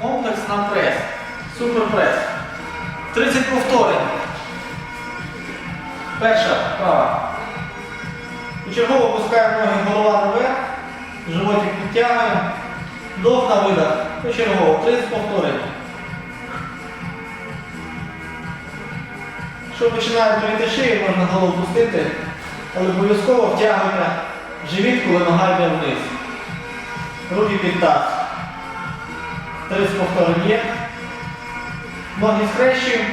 Комплекс на прес. Суперпрес. 30 повторень. Перша права. Почергово опускаємо ноги голова наверх. Животик підтягуємо. Вдох на видох. Почергово. 30 повторень. Якщо починає боліти шию, можна голову пустити, але обов'язково втягуйте живіт, коли нога йде вниз. Руки під таз. 30 повторень є. Ноги скрещуємо.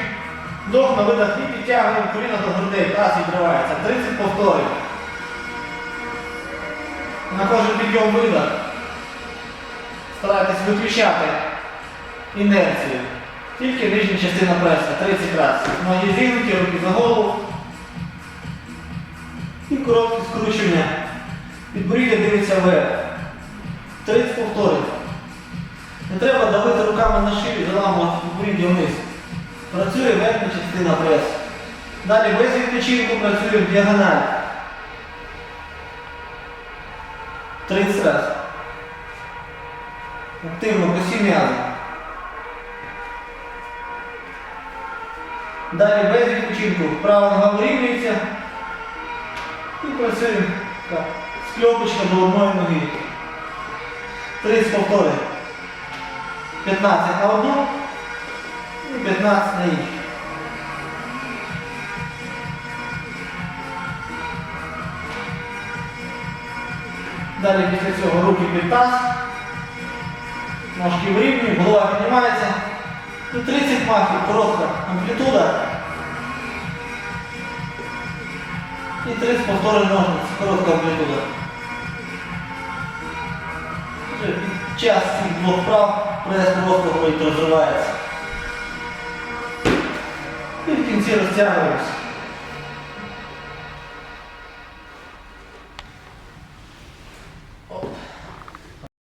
Вдох на видох і підтягуємо коліна до грудей. Таз відривається. 30 повторень. На кожен підйом видох. Старайтесь виключати інерцію. Тільки нижня частина преса. 30 разів. Ноги зігнуті, руки за голову. І коротке скручення. Підборіддя дивиться вверх. 30 повторень. Не треба давити руками на шию, заламувати підборіддя вниз. Працює верхня частина пресу. Далі без відпочинку працюємо діагональ. 30 разів. Активно косі м'язи. Далі без відпочинку. Права нога вирівнюється. І працюємо так. Скльопочка до одної ноги. 30 повторень. 15 на одну і 15 на іншу. Далі після цього руки під таз, ножки вирівнюємо, голова піднімається. І 30 махів, коротка амплітуда. І 30 повторень ножниць, коротка амплітуда. Час цих двох вправ прес просто ходить, розривається. І в кінці розтягуємося.